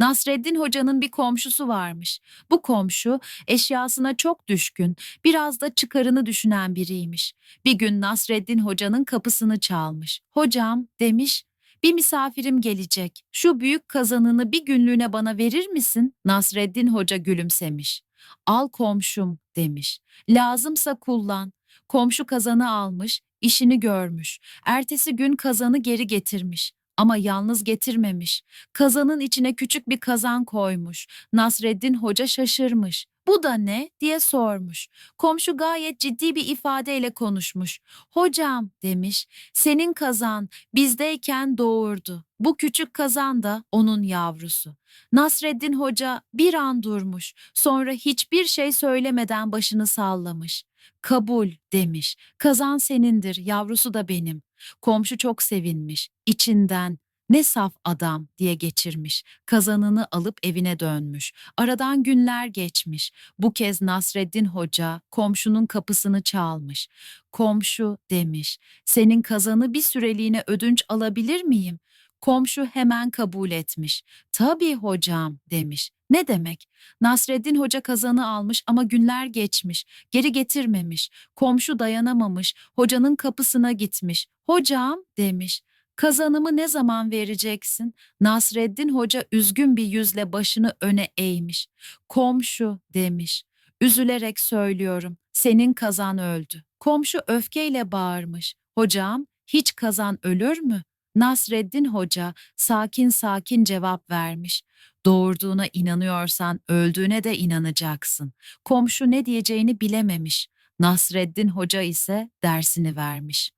Nasreddin Hoca'nın bir komşusu varmış. Bu komşu eşyasına çok düşkün, biraz da çıkarını düşünen biriymiş. Bir gün Nasreddin Hoca'nın kapısını çalmış. Hocam demiş, bir misafirim gelecek. Şu büyük kazanını bir günlüğüne bana verir misin? Nasreddin Hoca gülümsemiş. Al komşum demiş. Lazımsa kullan. Komşu kazanı almış, işini görmüş. Ertesi gün kazanı geri getirmiş. Ama yalnız getirmemiş. Kazanın içine küçük bir kazan koymuş. Nasreddin Hoca şaşırmış. Bu da ne diye sormuş. Komşu gayet ciddi bir ifadeyle konuşmuş. Hocam demiş, senin kazan bizdeyken doğurdu. Bu küçük kazan da onun yavrusu. Nasreddin Hoca bir an durmuş. Sonra hiçbir şey söylemeden başını sallamış. Kabul demiş. Kazan senindir, yavrusu da benim. Komşu çok sevinmiş. İçinden ne saf adam diye geçirmiş. Kazanını alıp evine dönmüş. Aradan günler geçmiş. Bu kez Nasreddin Hoca komşunun kapısını çalmış. Komşu demiş, senin kazanı bir süreliğine ödünç alabilir miyim? Komşu hemen kabul etmiş. Tabii hocam demiş. Ne demek? Nasreddin Hoca kazanı almış ama günler geçmiş. Geri getirmemiş. Komşu dayanamamış. Hocanın kapısına gitmiş. Hocam demiş. Kazanımı ne zaman vereceksin? Nasreddin Hoca üzgün bir yüzle başını öne eğmiş. Komşu demiş. Üzülerek söylüyorum. Senin kazan öldü. Komşu öfkeyle bağırmış. Hocam hiç kazan ölür mü? Nasreddin Hoca sakin sakin cevap vermiş. Doğurduğuna inanıyorsan öldüğüne de inanacaksın. Komşu ne diyeceğini bilememiş. Nasreddin Hoca ise dersini vermiş.